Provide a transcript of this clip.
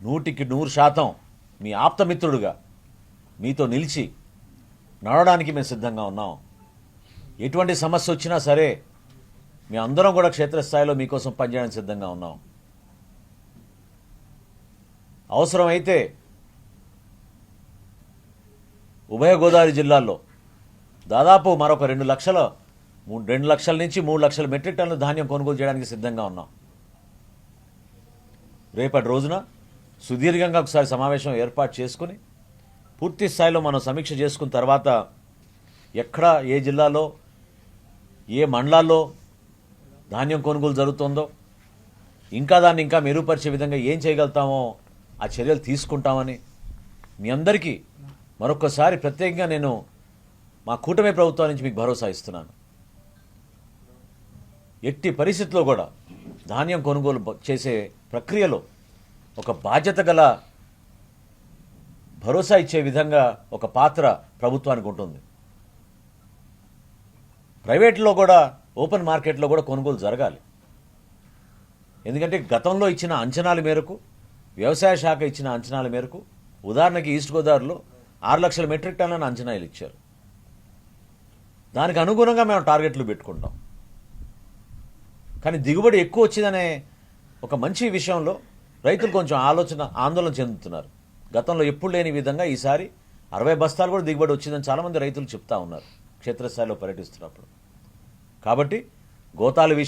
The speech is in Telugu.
నూటికి నూరు శాతం మీ ఆప్తమిత్రుడుగా మీతో నిలిచి నడవడానికి మేము సిద్ధంగా ఉన్నాం. ఎటువంటి సమస్య వచ్చినా సరే మీ అందరం కూడా క్షేత్రస్థాయిలో మీకోసం పనిచేయడానికి సిద్ధంగా ఉన్నాం. అవసరమైతే ఉభయ గోదావరి జిల్లాల్లో దాదాపు మరొక రెండు లక్షల రెండు లక్షల నుంచి మూడు లక్షల మెట్రిక్ టన్నుల ధాన్యం కొనుగోలు చేయడానికి సిద్ధంగా ఉన్నాం. రేపటి రోజున సుదీర్ఘంగా ఒకసారి సమావేశం ఏర్పాటు చేసుకుని పూర్తి స్థాయిలో మనం సమీక్ష చేసుకున్న తర్వాత ఎక్కడ ఏ జిల్లాలో ఏ మండలాల్లో ధాన్యం కొనుగోలు జరుగుతుందో ఇంకా దాన్ని ఇంకా మెరుగుపరిచే విధంగా ఏం చేయగలుగుతామో ఆ చర్యలు తీసుకుంటామని మీ అందరికీ మరొకసారి ప్రత్యేకంగా నేను మా కూటమి ప్రభుత్వం నుంచి మీకు భరోసా ఇస్తున్నాను. ఎట్టి పరిస్థితుల్లో కూడా ధాన్యం కొనుగోలు చేసే ప్రక్రియలో ఒక బాధ్యత గల భరోసా ఇచ్చే విధంగా ఒక పాత్ర ప్రభుత్వానికి ఉంటుంది. ప్రైవేట్లో కూడా ఓపెన్ మార్కెట్లో కూడా కొనుగోలు జరగాలి. ఎందుకంటే గతంలో ఇచ్చిన అంచనాల మేరకు వ్యవసాయ శాఖ ఇచ్చిన అంచనాల మేరకు ఉదాహరణకి ఈస్ట్ గోదావరిలో ఆరు లక్షల మెట్రిక్ టన్నులను అంచనాలు ఇచ్చారు. దానికి అనుగుణంగా మేము టార్గెట్లు పెట్టుకుంటాం. కానీ దిగుబడి ఎక్కువ వచ్చిందనే ఒక మంచి విషయంలో రైతులు కొంచెం ఆలోచన ఆందోళన చెందుతున్నారు. గతంలో ఎప్పుడు లేని విధంగా ఈసారి అరవై బస్తాలు కూడా దిగుబడి వచ్చిందని చాలామంది రైతులు చెప్తా ఉన్నారు క్షేత్రస్థాయిలో పర్యటిస్తున్నప్పుడు. కాబట్టి గోతాల విషయం